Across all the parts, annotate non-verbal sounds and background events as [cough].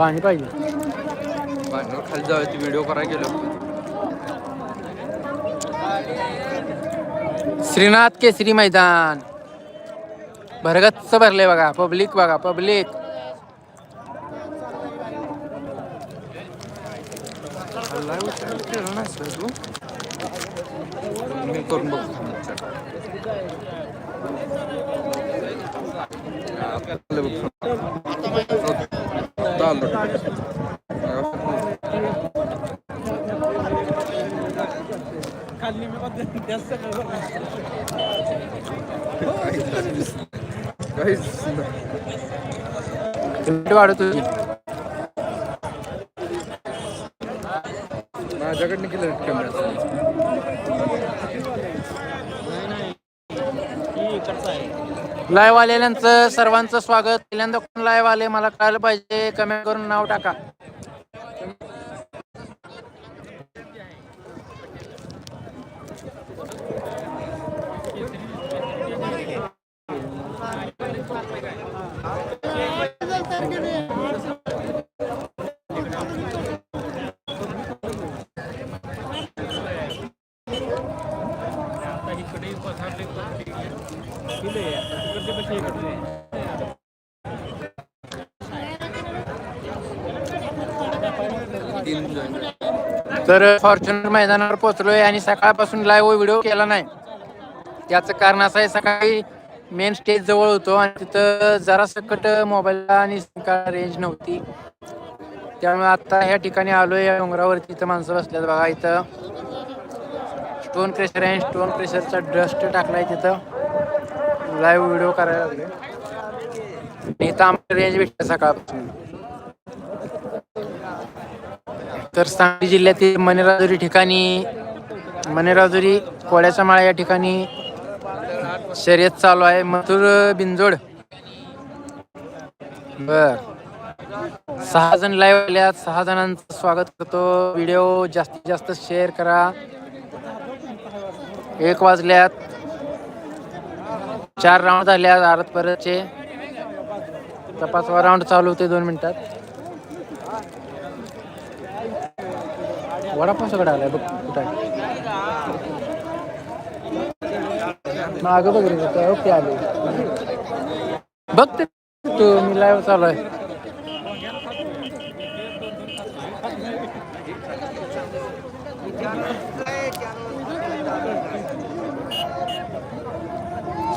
पाणी पाहिजे. पाण्यावर खाली जाऊ ती व्हिडिओ करायला गेलो. श्रीनाथ केसरी मैदान. भरगच्च भरले बघा पब्लिक बघा पब्लिक तू मी करून बघतो. आपल्याला बघ. चालू माझ्याकडनं केलं कॅमेरा लाईव्ह आलेल्यांचं सर्वांचं स्वागत. पहिल्यांदा कोण लाईव्ह आले मला कळायला पाहिजे. कमेंट करून नाव टाका. तर फॉर्च्युनर मैदानावर पोहोचलोय आणि सकाळपासून लाईव्ह व्हिडिओ केला नाही. त्याचं कारण असं आहे सकाळी मेन स्टेज जवळ होतो आणि तिथं जरा सकट मोबाईलला आणि रेंज नव्हती. त्यामुळे आता ह्या ठिकाणी आलोय या डोंगरावरती इथं माणसं बसल्यात बघा इथं. स्टोन क्रेशर आहे स्टोन क्रेशरचा डस्ट टाकलाय तिथं. लाईव्ह व्हिडिओ करायला लागले. इथं आम्हाला रेंज भेटते सकाळपासून. तर सांगली जिल्ह्यातील मनेराजुरी ठिकाणी मनेराजुरी कोळ्याच्या माळा या ठिकाणी शर्यत चालू आहे. मथुर बिंजोड बर. सहा जण लाईव्ह आल्यात. सहा जणांचं स्वागत करतो. व्हिडिओ जास्तीत जास्त शेअर करा. एक वाजल्यात. चार राऊंड झाल्यात आरत परतचे. आता राऊंड चालू होते दोन मिनिटात. वडापाव सगळं आलाय बघ कुठं माग बघ रे ओके आले. बघ ते तू मी लाईव्ह चालू आहे.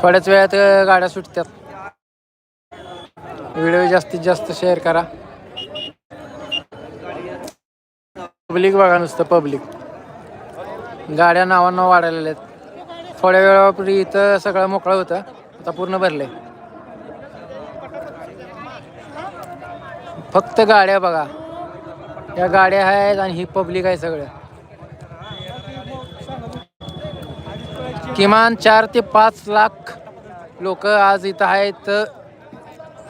थोड्याच वेळात गाड्या सुटतात व्हिडिओ जास्तीत जास्त शेअर करा. पब्लिक बघा नुसतं पब्लिक. गाड्या नावांना वाढायला आहेत. थोड्या वेळापूर्वी इथं सगळं मोकळं होतं आता पूर्ण भरले फक्त गाड्या बघा. या गाड्या आहेत आणि ही पब्लिक आहे सगळं. किमान चार ते पाच लाख लोक आज इथं आहेत.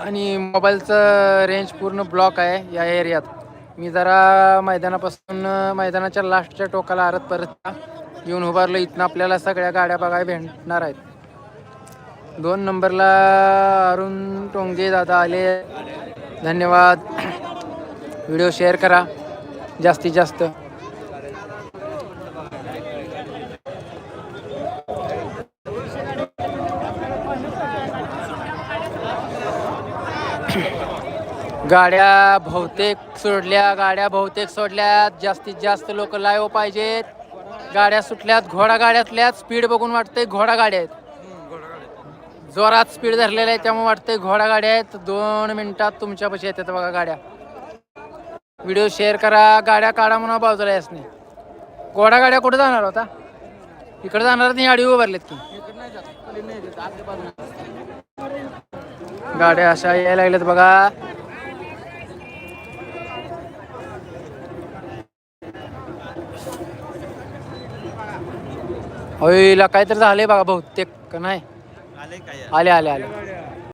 आणि मोबाईलचं रेंज पूर्ण ब्लॉक आहे या एरियात मी जरा मैदानापासून मैदानाच्या लास्टच्या टोकाला आरत परत येऊन उभारलो. इथनं आपल्याला सगळ्या गाड्या बघाय भेटणार आहेत. दोन नंबरला अरुण टोंगे दादा आले. धन्यवाद. [clears throat] व्हिडिओ शेअर करा. जास्तीत जास्त. गाड्या बहुतेक सोडल्या गाड्या बहुतेक सोडल्यात. जास्तीत जास्त लोक लाईव्ह पाहिजेत. गाड्या सुटल्यात घोडा गाड्यातल्यात स्पीड बघून वाटतंय घोडा गाड्या आहेत. जोरात स्पीड धरलेल्या आहे त्यामुळे वाटतंय घोडा गाड्या आहेत. दोन मिनिटात तुमच्यापाशी येतात बघा गाड्या. व्हिडिओ शेअर करा. गाड्या काढा म्हणून बाजूला यासने घोडा गाड्या कुठे जाणार होता? इकडे जाणार नाही गाडी उभारलेत की. गाड्या अशा यायला लागल्यात बघा. होईल काहीतरी झालंय बघा बहुतेक नाही? आले आले आले.